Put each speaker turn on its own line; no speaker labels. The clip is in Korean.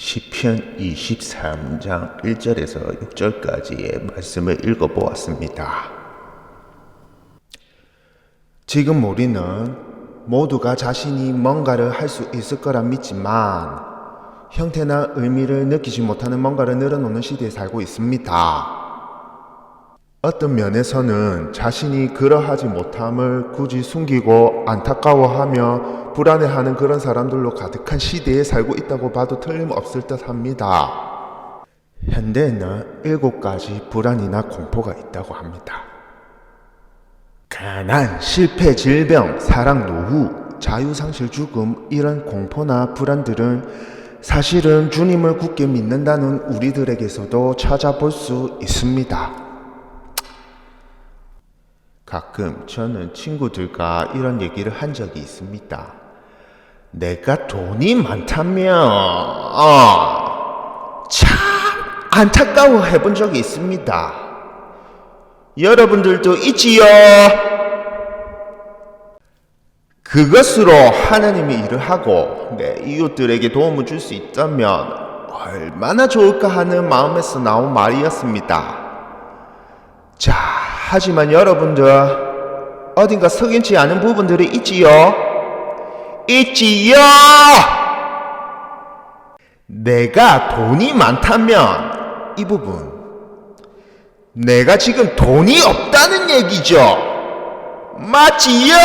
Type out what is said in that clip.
시편 23장 1절에서 6절까지의 말씀을 읽어 보았습니다. 지금 우리는 모두가 자신이 뭔가를 할 수 있을 거라 믿지만 형태나 의미를 느끼지 못하는 뭔가를 늘어놓는 시대에 살고 있습니다. 어떤 면에서는 자신이 그러하지 못함을 굳이 숨기고 안타까워하며 불안해하는 그런 사람들로 가득한 시대에 살고 있다고 봐도 틀림없을 듯 합니다. 현대에는 일곱 가지 불안이나 공포가 있다고 합니다. 가난, 실패, 질병, 사랑, 노후, 자유상실, 죽음 이런 공포나 불안들은 사실은 주님을 굳게 믿는다는 우리들에게서도 찾아볼 수 있습니다. 가끔 저는 친구들과 이런 얘기를 한 적이 있습니다. 내가 돈이 많다면, 어, 참 안타까워 해본 적이 있습니다. 여러분들도 있지요? 그것으로 하나님의 일을 하고 내 이웃들에게 도움을 줄 수 있다면 얼마나 좋을까 하는 마음에서 나온 말이었습니다. 자, 하지만 여러분들 어딘가 석연치 않은 부분들이 있지요? 있지요! 내가 돈이 많다면 이 부분 내가 지금 돈이 없다는 얘기죠. 맞지요?